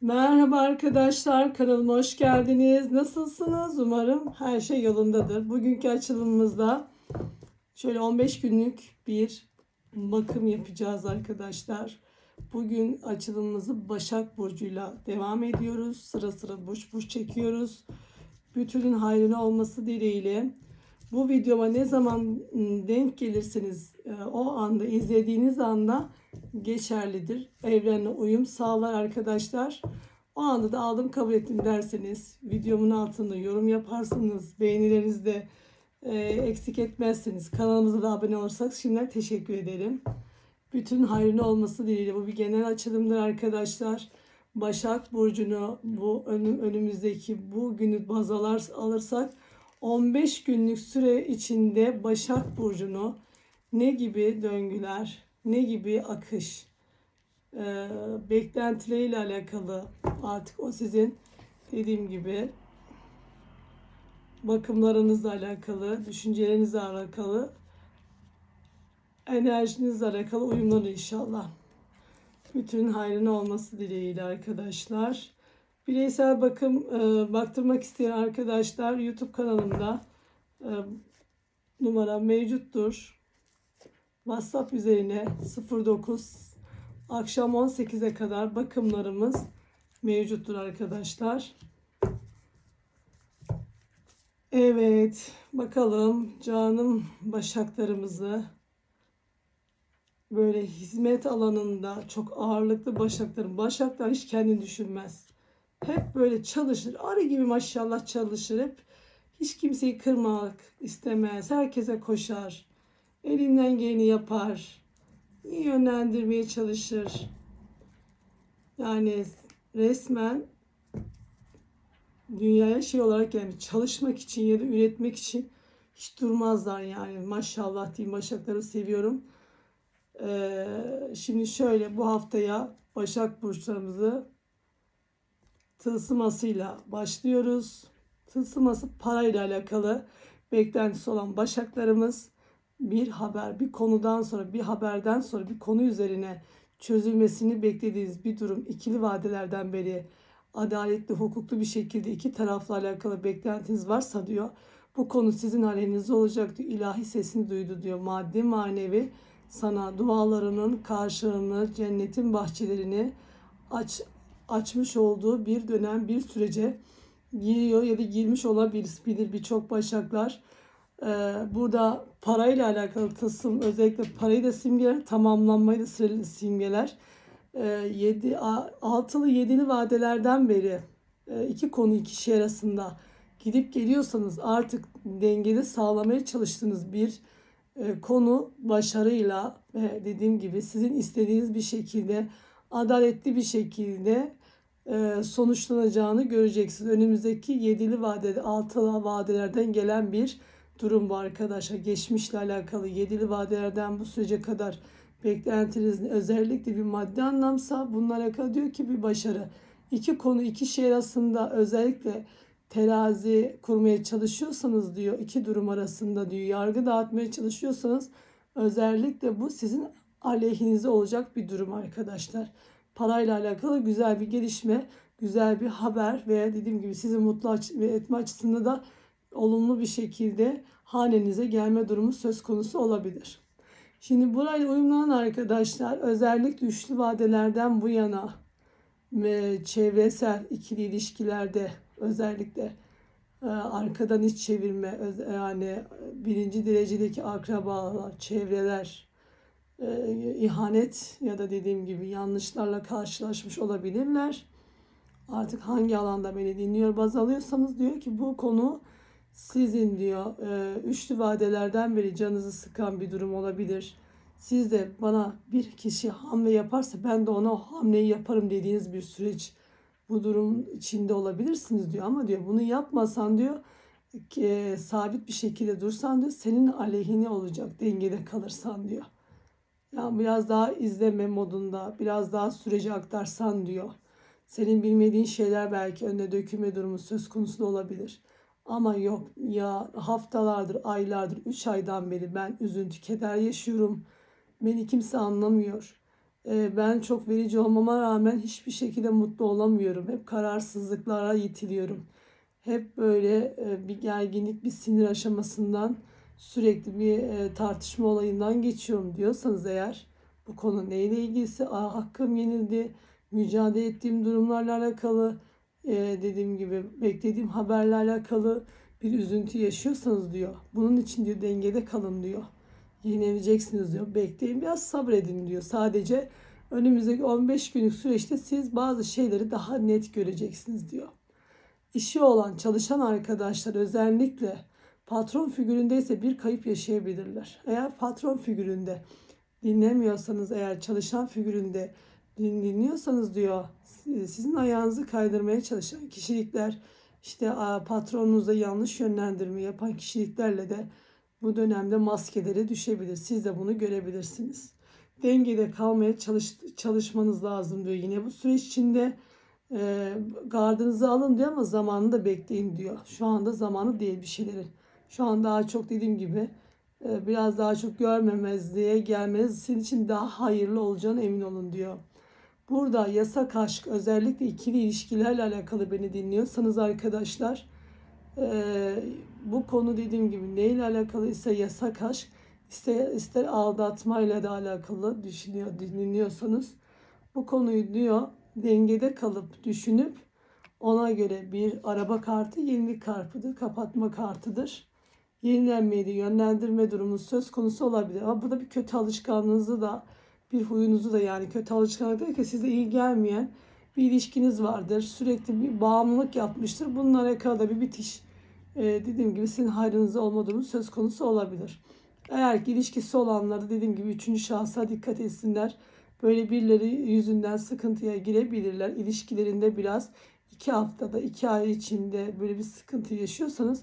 Merhaba arkadaşlar, kanalıma hoş geldiniz. Nasılsınız? Umarım her şey yolundadır. Bugünkü açılımımızda şöyle 15 günlük bir bakım yapacağız arkadaşlar. Bugün açılımımızı Başak Burcu'yla devam ediyoruz. Sıra sıra burç burç çekiyoruz. Bütünün hayrına olması dileğiyle. Bu videoma ne zaman denk gelirseniz e, o anda izlediğiniz anda geçerlidir. Evrenle uyum sağlar arkadaşlar. O anda da aldım kabul ettim derseniz videomun altında yorum yaparsanız beğenilerinizi de e, eksik etmezseniz kanalımıza da abone olursak şimdiden teşekkür ederim. Bütün hayrına olması dileğiyle bu bir genel açılımdır arkadaşlar. Başak Burcu'nu bu önüm, önümüzdeki bu günü baz alırsak 15 günlük süre içinde Başak Burcu'nu ne gibi döngüler, ne gibi akış, e, beklentileriyle alakalı artık o sizin dediğim gibi bakımlarınızla alakalı, düşüncelerinizle alakalı, enerjinizle alakalı uyumları inşallah. Bütün hayrına olması dileğiyle arkadaşlar. Bireysel bakım e, baktırmak isteyen arkadaşlar YouTube kanalımda e, numaram mevcuttur. WhatsApp üzerine 09 akşam 18'e kadar bakımlarımız mevcuttur arkadaşlar. Evet, bakalım canım başaklarımızı böyle hizmet alanında çok ağırlıklı başaklarım. Başaklar hiç kendini düşünmez. Hep böyle çalışır. Arı gibi maşallah çalışır. Hep hiç kimseyi kırmak istemez. Herkese koşar. Elinden geleni yapar. İyi yönlendirmeye çalışır. Yani resmen dünyaya şey olarak gelmiş çalışmak için ya da üretmek için hiç durmazlar yani maşallah diyeyim başakları seviyorum. Ee, şimdi şöyle bu haftaya Başak burçlarımızı tılsımasıyla başlıyoruz. Tılsıması parayla alakalı beklentisi olan başaklarımız bir haber, bir konudan sonra, bir haberden sonra bir konu üzerine çözülmesini beklediğiniz bir durum ikili vadelerden beri adaletli, hukuklu bir şekilde iki tarafla alakalı beklentiniz varsa diyor. Bu konu sizin aleyhinize olacak diyor. İlahi sesini duydu diyor. Maddi manevi sana dualarının karşılığını, cennetin bahçelerini aç, açmış olduğu bir dönem, bir sürece giriyor ya da girmiş olabilir birçok başaklar. Ee, burada parayla alakalı tılsım özellikle parayı da simgeler, tamamlanmayı da simgeler. Ee, yedi, a- altılı yedili vadelerden beri e, iki konu iki şey arasında gidip geliyorsanız artık dengede sağlamaya çalıştığınız bir e, konu başarıyla ve dediğim gibi sizin istediğiniz bir şekilde adaletli bir şekilde e, sonuçlanacağını göreceksiniz. Önümüzdeki yedili vadede, altılı vadelerden gelen bir durum bu arkadaşlar. Geçmişle alakalı yedili vadelerden bu sürece kadar beklentiniz özellikle bir maddi anlamsa bununla alakalı diyor ki bir başarı. İki konu iki şey arasında özellikle terazi kurmaya çalışıyorsanız diyor iki durum arasında diyor yargı dağıtmaya çalışıyorsanız özellikle bu sizin aleyhinize olacak bir durum arkadaşlar. Parayla alakalı güzel bir gelişme, güzel bir haber veya dediğim gibi sizi mutlu etme açısında da olumlu bir şekilde hanenize gelme durumu söz konusu olabilir. Şimdi burayla uyumlanan arkadaşlar özellikle üçlü vadelerden bu yana ve çevresel ikili ilişkilerde özellikle e, arkadan iç çevirme yani birinci derecedeki akrabalar, çevreler, e, ihanet ya da dediğim gibi yanlışlarla karşılaşmış olabilirler. Artık hangi alanda beni dinliyor baz alıyorsanız diyor ki bu konu sizin diyor e, üçlü vadelerden beri canınızı sıkan bir durum olabilir. Siz de bana bir kişi hamle yaparsa ben de ona o hamleyi yaparım dediğiniz bir süreç bu durum içinde olabilirsiniz diyor ama diyor bunu yapmasan diyor e, sabit bir şekilde dursan diyor senin aleyhine olacak dengede kalırsan diyor. Yani biraz daha izleme modunda, biraz daha süreci aktarsan diyor. Senin bilmediğin şeyler belki önüne dökülme durumu söz konusu olabilir. Ama yok ya haftalardır, aylardır, 3 aydan beri ben üzüntü, keder yaşıyorum. Beni kimse anlamıyor. e, ben çok verici olmama rağmen hiçbir şekilde mutlu olamıyorum. Hep kararsızlıklara yitiliyorum. Hep böyle e, bir gerginlik, bir sinir aşamasından sürekli bir e, tartışma olayından geçiyorum diyorsanız eğer bu konu neyle ilgilisi, hakkım yenildi, mücadele ettiğim durumlarla alakalı, e, dediğim gibi beklediğim haberle alakalı bir üzüntü yaşıyorsanız diyor. Bunun için diyor dengede kalın diyor. Yenileceksiniz diyor. Bekleyin biraz sabredin diyor. Sadece önümüzdeki 15 günlük süreçte siz bazı şeyleri daha net göreceksiniz diyor. İşi olan çalışan arkadaşlar özellikle patron figüründeyse bir kayıp yaşayabilirler. Eğer patron figüründe dinlemiyorsanız eğer çalışan figüründe dinliyorsanız diyor sizin ayağınızı kaydırmaya çalışan kişilikler işte patronunuza yanlış yönlendirme yapan kişiliklerle de bu dönemde maskeleri düşebilir. Siz de bunu görebilirsiniz. Dengede kalmaya çalış, çalışmanız lazım diyor. Yine bu süreç içinde e, gardınızı alın diyor ama zamanını da bekleyin diyor. Şu anda zamanı değil bir şeylerin. Şu an daha çok dediğim gibi e, biraz daha çok görmemezliğe gelmeniz sizin için daha hayırlı olacağına emin olun diyor. Burada yasak aşk özellikle ikili ilişkilerle alakalı beni dinliyorsanız arkadaşlar e, bu konu dediğim gibi neyle alakalıysa yasak aşk ister, ister aldatmayla da alakalı düşünüyor dinliyorsanız bu konuyu diyor dengede kalıp düşünüp ona göre bir araba kartı yenilik kartıdır, kapatma kartıdır. Yenilenmeyi de yönlendirme durumu söz konusu olabilir. Ama burada bir kötü alışkanlığınızı da bir huyunuzu da yani kötü alışkanlık değil ki size iyi gelmeyen bir ilişkiniz vardır. Sürekli bir bağımlılık yapmıştır. Bununla alakalı da bir bitiş e, dediğim gibi sizin hayrınıza olma durumu söz konusu olabilir. Eğer ki ilişkisi olanlar da dediğim gibi üçüncü şahsa dikkat etsinler. Böyle birileri yüzünden sıkıntıya girebilirler. İlişkilerinde biraz iki haftada, iki ay içinde böyle bir sıkıntı yaşıyorsanız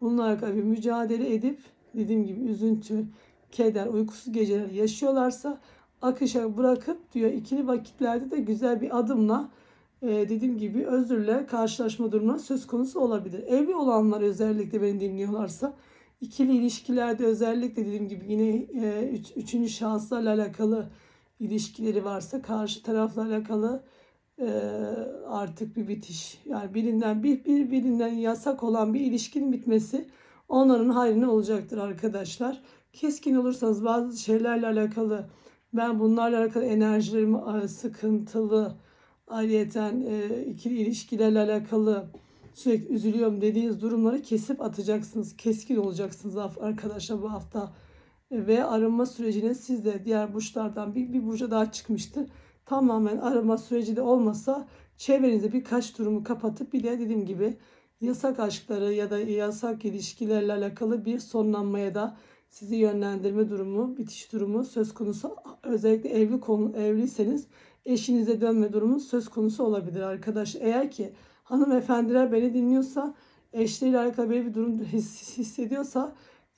bununla alakalı bir mücadele edip dediğim gibi üzüntü, keder, uykusuz geceler yaşıyorlarsa akışa bırakıp diyor ikili vakitlerde de güzel bir adımla e, dediğim gibi özürle karşılaşma durumuna söz konusu olabilir. Evli olanlar özellikle beni dinliyorlarsa ikili ilişkilerde özellikle dediğim gibi yine e, üç, üçüncü şahıslarla alakalı ilişkileri varsa karşı tarafla alakalı e, artık bir bitiş. Yani birinden bir, bir birinden yasak olan bir ilişkinin bitmesi onların hayrına olacaktır arkadaşlar. Keskin olursanız bazı şeylerle alakalı ben bunlarla alakalı enerjilerim e, sıkıntılı ayrıyeten e, ikili ilişkilerle alakalı sürekli üzülüyorum dediğiniz durumları kesip atacaksınız. Keskin olacaksınız arkadaşlar bu hafta. E, ve arınma sürecine siz de diğer burçlardan bir, bir burca daha çıkmıştı. Tamamen arınma süreci de olmasa çevrenizde birkaç durumu kapatıp bir de dediğim gibi yasak aşkları ya da yasak ilişkilerle alakalı bir sonlanmaya da sizi yönlendirme durumu, bitiş durumu söz konusu. Özellikle evli konu evliyseniz eşinize dönme durumu söz konusu olabilir arkadaş. Eğer ki hanımefendiler beni dinliyorsa eşleriyle alakalı böyle bir durum his, hissediyorsa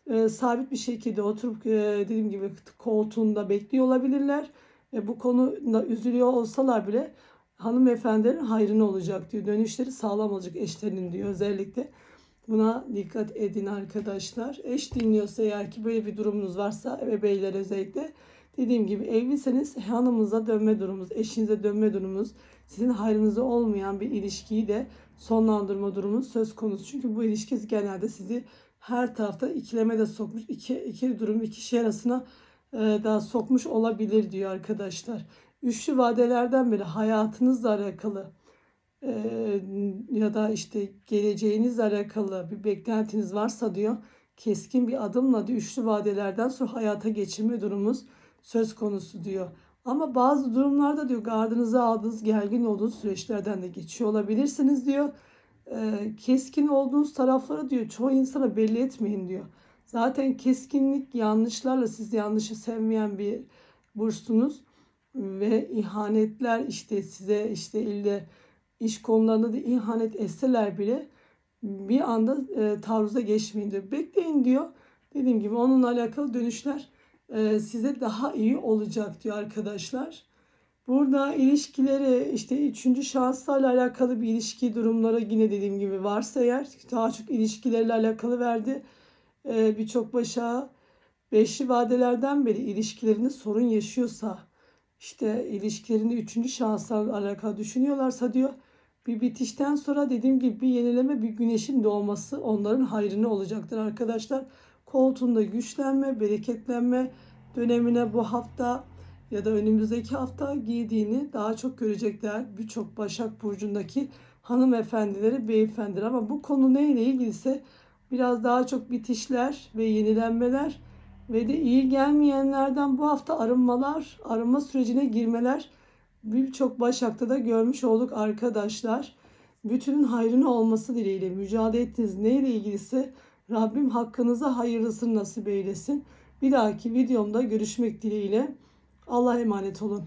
e, sabit bir şekilde oturup e, dediğim gibi koltuğunda bekliyor olabilirler. Ve bu konuda üzülüyor olsalar bile hanımefendilerin hayrına olacak diyor. Dönüşleri sağlam olacak eşlerinin diyor özellikle. Buna dikkat edin arkadaşlar. Eş dinliyorsa eğer ki böyle bir durumunuz varsa ve beyler özellikle dediğim gibi evliyseniz hanımıza dönme durumunuz, eşinize dönme durumunuz, sizin hayrınıza olmayan bir ilişkiyi de sonlandırma durumunuz söz konusu. Çünkü bu ilişki genelde sizi her tarafta ikileme de sokmuş, iki, iki durum, iki şey arasına e, daha sokmuş olabilir diyor arkadaşlar. Üçlü vadelerden beri hayatınızla alakalı ya da işte geleceğinizle alakalı bir beklentiniz varsa diyor keskin bir adımla diyor, üçlü vadelerden sonra hayata geçirme durumumuz söz konusu diyor. Ama bazı durumlarda diyor gardınızı aldığınız gergin olduğunuz süreçlerden de geçiyor olabilirsiniz diyor. Keskin olduğunuz tarafları diyor çoğu insana belli etmeyin diyor. Zaten keskinlik yanlışlarla siz yanlışı sevmeyen bir bursunuz ve ihanetler işte size işte ille iş konularında da ihanet etseler bile bir anda e, taarruza geçmeyin diyor. Bekleyin diyor. Dediğim gibi onunla alakalı dönüşler e, size daha iyi olacak diyor arkadaşlar. Burada ilişkileri işte üçüncü şahıslarla alakalı bir ilişki durumları yine dediğim gibi varsa eğer daha çok ilişkilerle alakalı verdi. Ee, Birçok başa beşli vadelerden beri ilişkilerinde sorun yaşıyorsa işte ilişkilerinde üçüncü şahıslarla alakalı düşünüyorlarsa diyor bir bitişten sonra dediğim gibi bir yenileme bir güneşin doğması onların hayrına olacaktır arkadaşlar. Koltuğunda güçlenme, bereketlenme dönemine bu hafta ya da önümüzdeki hafta giydiğini daha çok görecekler. Birçok Başak Burcu'ndaki hanımefendileri, beyefendiler ama bu konu neyle ilgiliyse biraz daha çok bitişler ve yenilenmeler ve de iyi gelmeyenlerden bu hafta arınmalar, arınma sürecine girmeler birçok Başak'ta da görmüş olduk arkadaşlar. Bütünün hayrına olması dileğiyle mücadele ettiğiniz neyle ilgiliyse Rabbim hakkınıza hayırlısını nasip eylesin. Bir dahaki videomda görüşmek dileğiyle. Allah'a emanet olun.